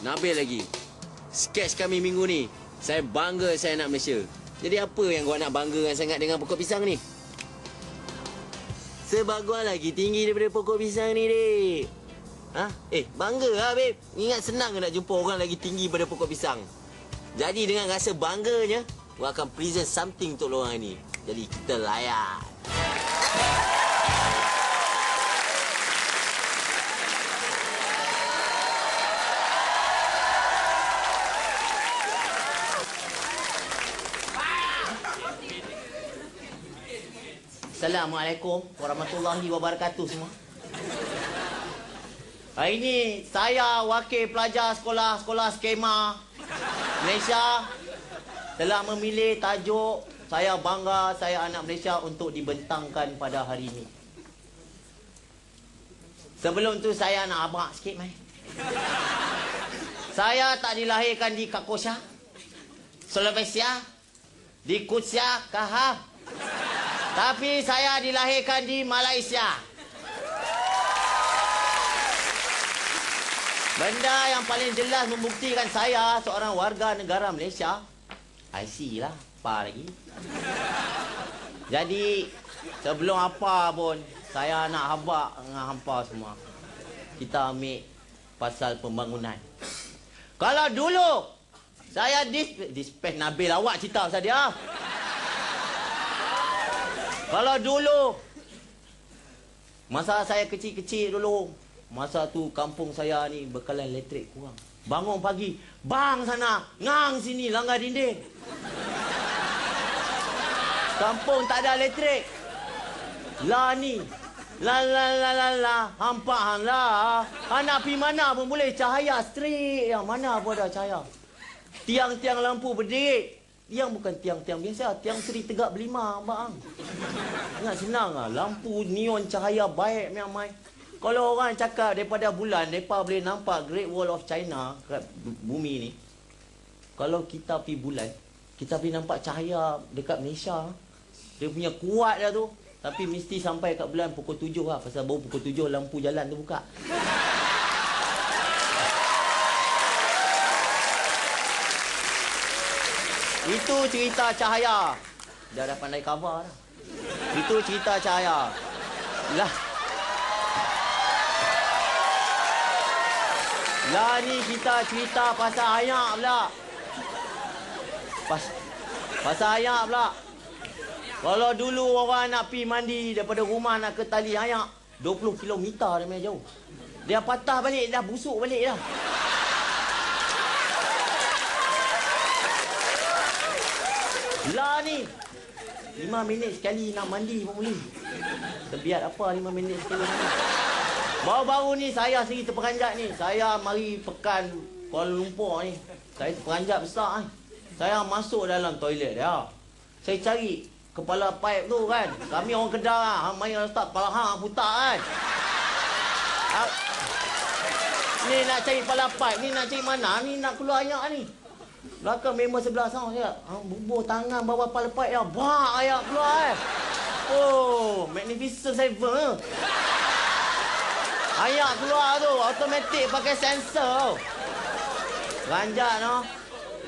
Nabil lagi. Sketch kami minggu ni. Saya bangga saya nak Malaysia. Jadi apa yang gua nak banggakan sangat dengan pokok pisang ni? Sebagus lagi tinggi daripada pokok pisang ni, dek. Ha? Eh, bangga lah, babe. Ingat senang nak jumpa orang lagi tinggi pada pokok pisang? Jadi dengan rasa bangganya, gua akan present something untuk orang ni. Jadi kita layan. Assalamualaikum warahmatullahi wabarakatuh semua. Hari ini saya wakil pelajar sekolah-sekolah skema Malaysia telah memilih tajuk saya bangga saya anak Malaysia untuk dibentangkan pada hari ini. Sebelum tu saya nak abrak sikit mai. Saya tak dilahirkan di Kakosha, Slovakia, di Kutsia, Kahaf, tapi saya dilahirkan di Malaysia. Benda yang paling jelas membuktikan saya seorang warga negara Malaysia. IC lah. Apa lagi? Jadi, sebelum apa pun, saya nak habak dengan hampa semua. Kita ambil pasal pembangunan. Kalau dulu, saya dis... Dispatch Nabil awak cerita pasal dia. Kalau dulu Masa saya kecil-kecil dulu Masa tu kampung saya ni bekalan elektrik kurang. Bangun pagi Bang sana Ngang sini langgar dinding. Kampung tak ada elektrik. Lah ni La la la la la Hampaan lah. Anak pi mana pun boleh Cahaya straight yang Mana pun ada cahaya. Tiang-tiang lampu berdiri Tiang bukan tiang-tiang biasa, tiang Seri Tegak Berlima, bang. Ingat senang ah, lampu neon cahaya baik memang. Kalau orang cakap daripada bulan, mereka boleh nampak Great Wall of China kat bumi ni. Kalau kita pergi bulan, kita boleh nampak cahaya dekat Malaysia. Dia punya kuat dah tu. Tapi mesti sampai kat bulan pukul tujuh lah. Pasal baru pukul tujuh lampu jalan tu buka. Itu cerita cahaya. Dia dah pandai cover dah. Itu cerita cahaya. Lah. Lah ni kita cerita pasal ayak pula. Pas, pasal ayak pula. Kalau dulu orang nak pi mandi daripada rumah nak ke tali ayak, 20 km dia jauh. Dia patah balik dah, busuk balik dah. Lah ni. Lima minit sekali nak mandi pun boleh. Terbiat apa lima minit sekali mandi. Baru-baru ni saya sendiri terperanjat ni. Saya mari pekan Kuala Lumpur ni. Saya terperanjat besar ni. Saya masuk dalam toilet dia. Saya cari kepala pipe tu kan. Kami orang Kedah lah. Hang main letak kepala hang putar kan. Ha, ni nak cari kepala pipe. Ni nak cari mana? Ni nak keluar ayak ni. Belakang member sebelah sana saya. Ha, bubuh tangan bawa kepala pipe ya. Bak ayak keluar eh. Oh, Magnificent Seven. Eh. Ayak keluar tu. Automatik pakai sensor. Ranjat no.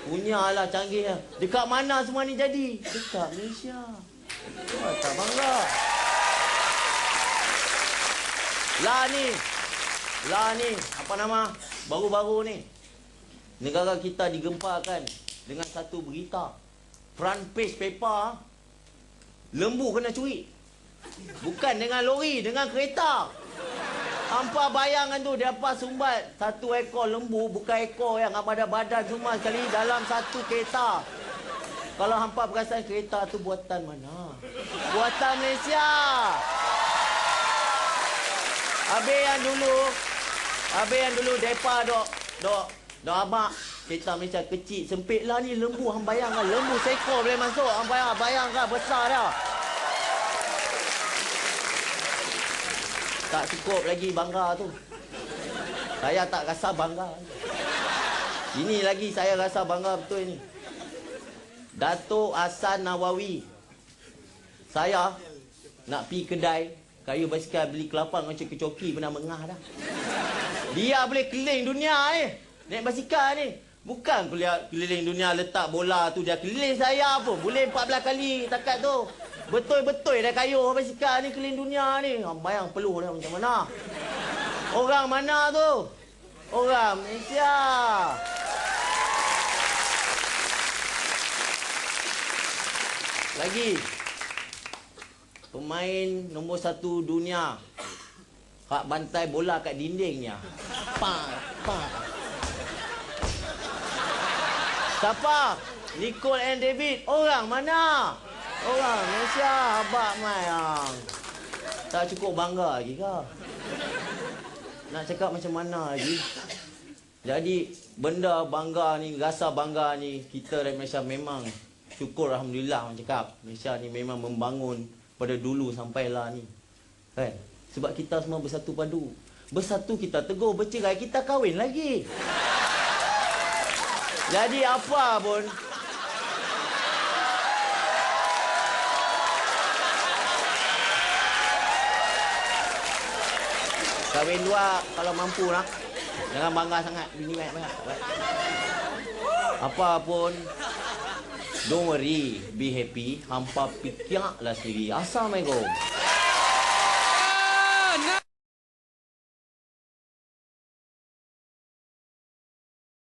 Punyalah canggih. lah. Dekat mana semua ni jadi? Dekat Malaysia. Oh, tak bangga. Lah ni. Lah ni. Apa nama? Baru-baru ni. Negara kita digemparkan dengan satu berita. Front page paper. Lembu kena curi. Bukan dengan lori, dengan kereta. Hampa bayangkan tu dia apa sumbat satu ekor lembu bukan ekor yang ada badan semua sekali dalam satu kereta. Kalau hampa perasan kereta tu buatan mana? Buatan Malaysia. Habis yang dulu Habis yang dulu depa dok dok dok abak kereta Malaysia kecil sempit lah ni lembu hang bayangkan lembu seekor boleh masuk hang bayang bayangkan besar dah. Tak cukup lagi bangga tu. Saya tak rasa bangga. Ini lagi saya rasa bangga betul ni. Datuk Hasan Nawawi. Saya nak pi kedai kayu basikal beli kelapa dengan coki-coki pernah mengah dah. Dia boleh keliling dunia ni. Eh. Naik basikal ni. Bukan keliling dunia letak bola tu dia keliling saya pun. Boleh 14 kali takat tu. Betul-betul dah kayuh basikal ni keliling dunia ni. Ah, Bayang peluh dia macam mana. Orang mana tu? Orang Malaysia. Lagi. Pemain nombor satu dunia. Hak bantai bola kat dindingnya. Pa, pa. Siapa? Nicole and David. Orang mana? Orang Malaysia. Abang Mayang. Tak cukup bangga lagi ke? Nak cakap macam mana lagi? Jadi benda bangga ni, rasa bangga ni kita dari Malaysia memang syukur Alhamdulillah orang cakap. Malaysia ni memang membangun pada dulu sampailah ni. Kan? Sebab kita semua bersatu padu. Bersatu kita tegur, bercerai kita kahwin lagi. Jadi apa pun Kahwin dua kalau mampu lah. Jangan bangga sangat. Bini banyak banyak. Tak baik. Apa pun. Don't worry. Be happy. Hampa pikir lah sendiri. Assalamualaikum.